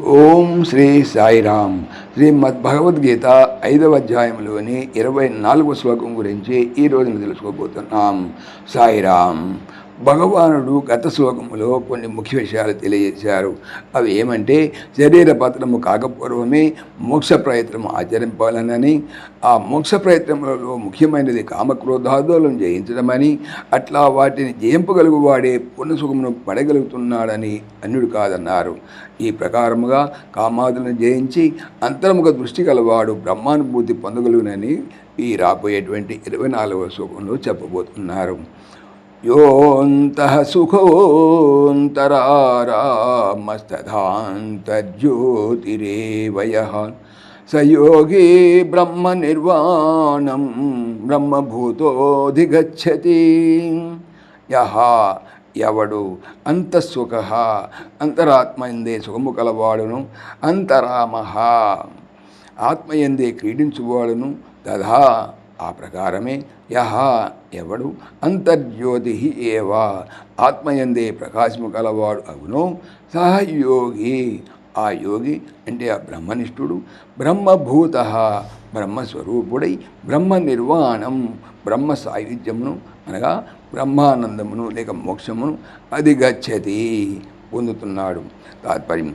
ఓం శ్రీ సాయిరామ్. శ్రీమద్ భగవద్గీత ఐదవ అధ్యాయంలోని ఇరవై నాలుగవ శ్లోకం గురించి ఈరోజు తెలుసుకోబోతున్నాం. సాయిరామ్. భగవానుడు గత శ్లోకములో కొన్ని ముఖ్య విషయాలు తెలియజేశారు. అవి ఏమంటే శరీర పత్రము కాకపూర్వమే మోక్ష ప్రయత్నం ఆచరింపాలనని ఆ మోక్ష ప్రయత్నములలో ముఖ్యమైనది కామక్రోధాదులను జయించడమని అట్లా వాటిని జయింపగలుగువాడే పుణ్యసుఖమును పడగలుగుతున్నాడని అన్యుడు కాదన్నారు. ఈ ప్రకారముగా కామాదులను జయించి అంతర్ముఖ దృష్టి గలవాడు బ్రహ్మానుభూతి పొందగలుగునని ఈ రాబోయేటువంటి ఇరవై నాలుగవ శ్లోకంలో చెప్పబోతున్నారు. योऽन्तः सुखोऽन्तरारामस्तधान्तर्ज्योतिरेव यः स योगी ब्रह्मनिर्वाणं బ్రహ్మభూతోధిగచ్చతి యహ ఎవడు అంతఃసుఖ అంతరాత్మయందే సుఖము కలవాడును అంతరామ ఆత్మయందే క్రీడించువాడును తథా ఆ ప్రకారమే యహ ఎవడు అంతర్జ్యోతి ఏవా ఆత్మయందే ప్రకాశము కలవాడు అగునో సహయోగి ఆ యోగి అంటే ఆ బ్రహ్మనిష్ఠుడు. బ్రహ్మభూత బ్రహ్మస్వరూపుడై బ్రహ్మ నిర్వాణం బ్రహ్మ సాయుధ్యమును అనగా బ్రహ్మానందమును లేక మోక్షమును అధిగచ్చతి. పొందుతున్నాడు. తాత్పర్యం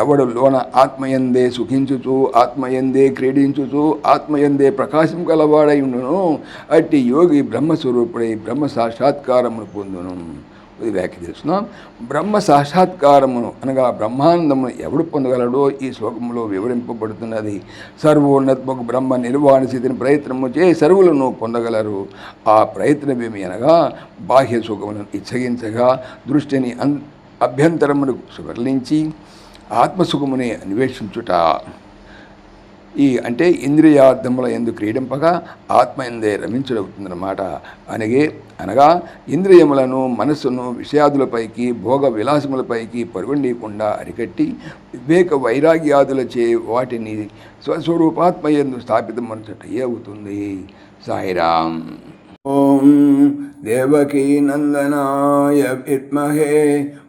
ఎవడు లోన ఆత్మయందే సుఖించుచు ఆత్మయందే క్రీడించుచు ఆత్మయందే ప్రకాశం కలవాడై ఉండును అట్టి యోగి బ్రహ్మస్వరూపుడై బ్రహ్మ సాక్షాత్కారమును పొందును. ఇది వ్యాఖ్య తెలుస్తున్నాం బ్రహ్మ సాక్షాత్కారమును అనగా బ్రహ్మానందమును ఎవడు పొందగలడో ఈ శ్లోకంలో వివరింపబడుతున్నది. సర్వోన్నత్మకు బ్రహ్మ నిర్వాణ స్థితిని ప్రయత్నము చే సర్వులను పొందగలరు. ఆ ప్రయత్నమేమి అనగా బాహ్య సుఖములను ఇచ్చగించగా దృష్టిని అన్ అభ్యంతరమును సువర్లించి ఆత్మసుఖముని అన్వేషించుట. ఈ అంటే ఇంద్రియార్థముల ఎందు క్రీడింపగా ఆత్మ ఎందే రమించడవుతుందన్నమాట అనగే అనగా ఇంద్రియములను మనస్సును విషయాదులపైకి భోగ విలాసములపైకి పరుగుండీయకుండా అరికట్టి వివేక వైరాగ్యాదులచే వాటిని స్వస్వరూపాత్మ ఎందు స్థాపితమనచట అవుతుంది. సాయిరాం ఓం దేవకీనందనాయ విద్మహే